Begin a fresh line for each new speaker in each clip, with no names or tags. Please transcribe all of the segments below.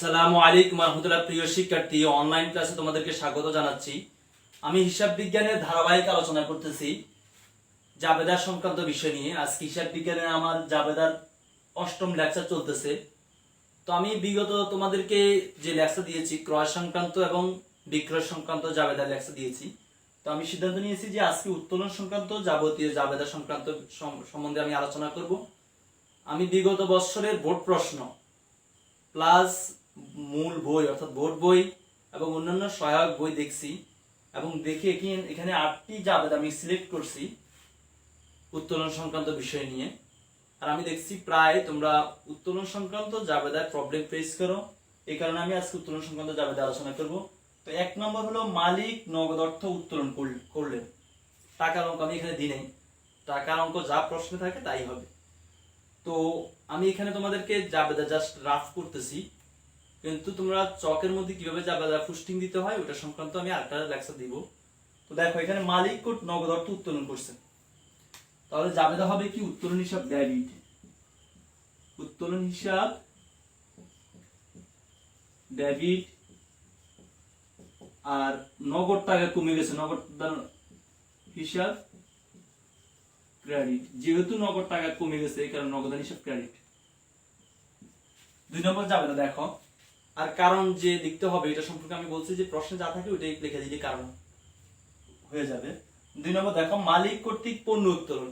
সালামু আলাইকুম রহমতুল্লাহ, প্রিয় শিক্ষার্থী অনলাইন ক্লাসে তোমাদেরকে স্বাগত জানাচ্ছি। আমি হিসাব বিজ্ঞানের ধারাবাহিক আলোচনা করতেছি জাবেদার সংক্রান্ত বিষয় নিয়ে। আজকে হিসাব বিজ্ঞানে আমার জাবেদার অষ্টম লেকচার চলতেছে। তো আমি বিগত তোমাদেরকে যে লেকচার দিয়েছি, ক্রয় সংক্রান্ত এবং বিক্রয় সংক্রান্ত জাবেদার লেকচার দিয়েছি, তো আমি সিদ্ধান্ত নিয়েছি যে আজকে উত্তোলন সংক্রান্ত, যাবতীয় জাবেদা সংক্রান্ত সম্বন্ধে আমি আলোচনা করব। আমি বিগত বৎসরের বোর্ড প্রশ্ন প্লাস মূল বই, অর্থাৎ বোর্ড বই এবং অন্যান্য সহায়ক বই দেখছি এবং দেখে এখানে আটটি জাবেদ আমি সিলেক্ট করছি উত্তোলন সংক্রান্ত বিষয় নিয়ে। আর আমি দেখছি প্রায় তোমরা উত্তোলন সংক্রান্ত জাবেদার প্রবলেম ফেস করো। এই কারণে আমি আজকে উত্তোলন সংক্রান্ত জাবেদা আলোচনা করব। তো এক নম্বর হলো মালিক নগদ অর্থ উত্তোলন করল- করলেন। টাকার অঙ্ক আমি এখানে দিই নাই। টাকার অঙ্ক যা প্রশ্নে থাকে তাই হবে। তো আমি এখানে তোমাদেরকে জাবেদা জাস্ট রাফ করতেছি। কিন্তু তোমরা চকের মধ্যে কীভাবে জাবেদা ফুস্টিং দিতে হয়, ওটা সংক্রান্ত আমি আরেকটা লেকচার দিব। তো দেখো, এখানে মালিক কোট নগদ অর্থ উত্তোলন করছে। তাহলে জাবেদা হবে কি? উত্তোলন হিসাব ডেবিট উত্তোলন হিসাব ডেবিট আর নগদ টাকা কমে গেছে। নগদ হিসাব ক্রেডিট যেহেতু নগদ টাকা কমে গেছে, এই কারণে নগদান হিসাব ক্রেডিট দুই নম্বর যাবে না দেখো। আর কারণ যে লিখতে হবে, এটা সম্পর্কে আমি বলছি যে প্রশ্নে যা থাকে ওইটাই লিখে দিলে কারণ হয়ে যাবে। দুই নম্বর, দেখো, মালিক কর্তৃক পণ্য উত্তোলন।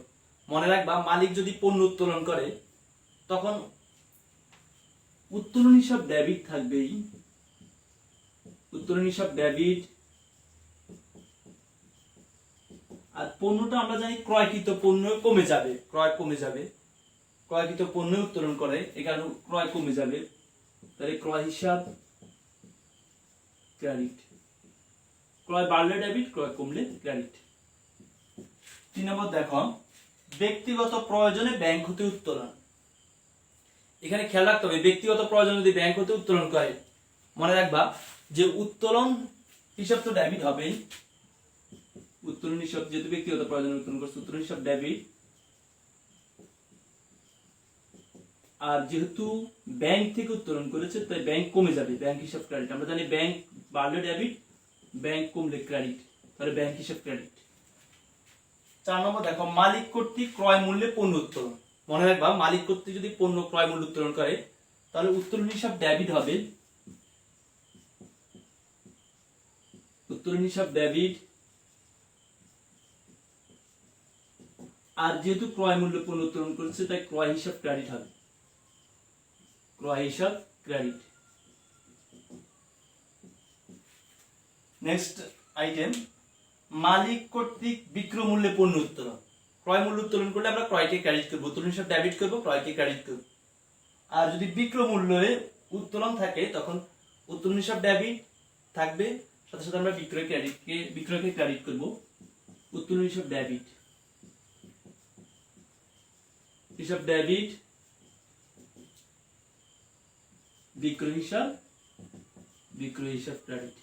মনে রাখবা, মালিক যদি পণ্য উত্তোলন করে, তখন উত্তোলন হিসাব ডেবিট থাকবেই। উত্তোলন হিসাব ডেবিট। আর পণ্যটা আমরা জানি ক্রয়কৃত পণ্য কমে যাবে, ক্রয় কমে যাবে। ক্রয়কৃত পণ্য উত্তোলন করে কারণে ক্রয় কমে যাবে। তাহলে ক্রয় হিসাব ক্রেডিট ক্রয় বাড়লে ডেবিট ক্রয় কমলে ক্রেডিট তিন নম্বর দেখো ব্যক্তিগত প্রয়োজনে ব্যাংক হতে উত্তোলন। এখানে খেয়াল রাখতে হবে ব্যক্তিগত প্রয়োজনে যদি ব্যাংক হতে উত্তোলন করে মনে রাখবা যে উত্তোলন হিসাব তো ডেবিট হবেই। উত্তোলন হিসাব যেহেতু ব্যক্তিগত প্রয়োজনে উত্তোলন করছে উত্তোলন হিসাব ডেবিট আর যেহেতু ব্যাংক থেকে উত্তোলন করেছে, তাই ব্যাংক কমে যাবে ব্যাংক হিসাব ক্রেডিট আমরা জানি ব্যাংক বাড়লে ডেবিট ব্যাংক কমলে ক্রেডিট তাহলে ব্যাংক হিসাব ক্রেডিট চার নম্বর দেখো, মালিক কর্তৃক ক্রয় মূল্যে পণ্য উত্তোলন। মনে রাখবা, মালিক কর্তৃক যদি পণ্য ক্রয় মূল্য উত্তোলন করে, তাহলে উত্তোলন হিসাব ডেবিট হবে। উত্তোলন হিসাব ডেবিট আর যেহেতু ক্রয় মূল্য পণ্য উত্তোলন করেছে, তাই ক্রয় হিসাব ক্রেডিট হবে। ক্রয় হিসাব ক্রেডিট নেক্সট আইটেম মালিক কর্তৃক বিক্রয় মূল্যে পণ্য উত্তোলন। ক্রয় মূল্য উত্তোলন করলে আমরা ক্রয়কে ক্রেডিট করব। উত্তোলন হিসাব ডেবিট করব, ক্রয়কে ক্রেডিট করব। আর যদি বিক্রয় মূল্যে উত্তোলন থাকে, তখন উত্তোলন হিসাব ডেবিট থাকবে। সাথে সাথে আমরা বিক্রয় ক্রেডিটকে বিক্রয়কে ক্রেডিট করব। উত্তোলন হিসাব ডেবিট হিসাব ডেবিট বিক্রয় হিসাব বিক্রয় হিসাব ক্রেডিট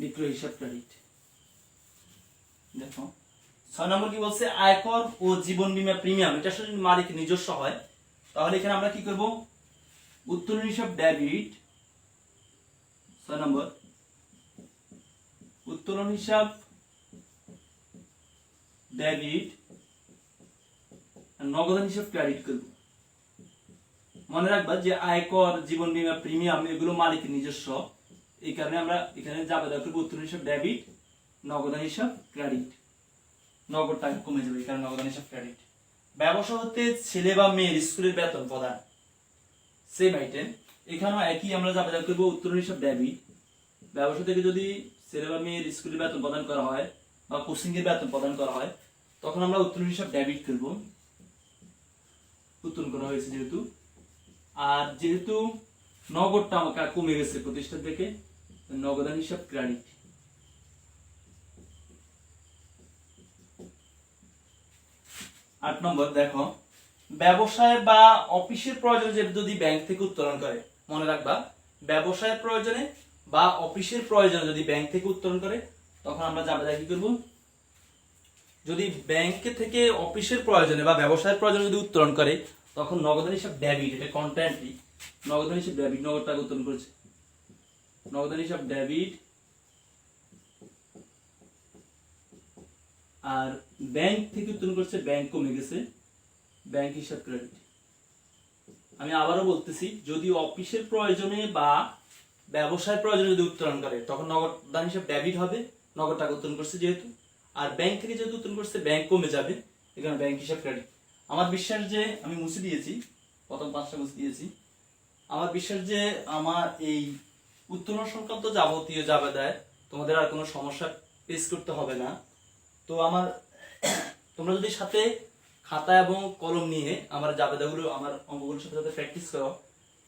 বিক্রয় হিসাব ক্রেডিট দেখো, ছয় নম্বর কি বলছে? আয়কর ও জীবন বীমা প্রিমিয়াম এটা আসলে মালিক নিজস্ব হয়, তাহলে এখানে আমরা কি করব? উত্তোলন হিসাব ডেবিট নম্বর। উত্তোলন হিসাব ডেবিট নগদান হিসাব ক্রেডিট করব। মনে রাখবা যে আয়কর জীবন বীমা প্রিমিয়াম এগুলো মালিকের নিজস্ব। এই কারণে আমরা এখানে যাবে করব উত্তোলন হিসাব ডেবিট নগদান হিসাব ক্রেডিট নগদ টাকা কমে যাবে, এই কারণে নগদান হিসাব ক্রেডিট ব্যবসা হতে ছেলে বা মেয়ের স্কুলের বেতন প্রদান সেম আইটেম এখানেও একই আমরা যাবে করব উত্তর হিসাব ডেবিট। ব্যবসা থেকে যদি ছেলে বা মেয়ের স্কুলের বেতন প্রদান করা হয় বা কোচিং এর বেতন প্রদান করা হয়, তখন আমরা উত্তোলন হিসাব ডেবিট করব। উত্তোলন করা হয়েছে যেহেতু। আর যেহেতু নগদটা আমাকে কমে গেছে প্রতিষ্ঠান থেকে, নগদান হিসাব ক্রেডিট আট নম্বর, দেখো। ব্যবসায় বা অফিসের প্রয়োজন যদি ব্যাংক থেকে উত্তোলন করে মনে রাখবা, ব্যবসায়ের প্রয়োজনে বা অফিসের প্রয়োজনে যদি ব্যাংক থেকে উত্তোলন করে, তখন আমরা জাবেদা কি করব? যদি ব্যাংক থেকে অফিসের প্রয়োজনে বা ব্যবসায়ের প্রয়োজনে যদি উত্তোলন করে, তখন নগদান হিসাব ডেবিট এটা কন্টেন্টই নগদান হিসাব ডেবিট নগদ টাকা উত্তোলন করেছে? নগদান হিসাব ডেবিট আর ব্যাংক থেকে উত্তোলন করছে ব্যাংক কমে গেছে ব্যাংক হিসাব ক্রেডিট আমি আবারও বলতেছি, যদি অফিসের প্রয়োজনে বা ব্যবসায় প্রয়োজনে যদি উত্তোলন করে, তখন নগদ দান হিসাব ডেবিট হবে, নগদ টাকা উত্তোলন করছে যেহেতু। আর ব্যাংক থেকে যেহেতু উত্তোলন করছে ব্যাংক কমে যাবে এখানে ব্যাংক হিসাব ক্রেডিট আমার বিশ্বাস যে, আমি মুছে দিয়েছি, প্রথম পাঁচটা মুছে দিয়েছি। আমার বিশ্বাস যে, আমার এই উত্তোলন সংক্রান্ত যাবতীয় জাবেদায় তোমাদের আর কোনো সমস্যা ফেস করতে হবে না। তো আমার, তোমরা যদি সাথে খাতা এবং কলম নিয়ে আমার জাবেদাগুলো, আমার অঙ্গগুলোর সাথে সাথে প্র্যাকটিস করো।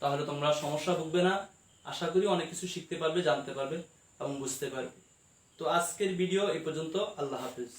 তাহলে তোমরা সমস্যা ভুগবে না। আশা করি অনেক কিছু শিখতে পারবে, জানতে পারবে এবং বুঝতে পারবে। তো আজকের ভিডিও এই পর্যন্ত। আল্লাহ হাফিজ।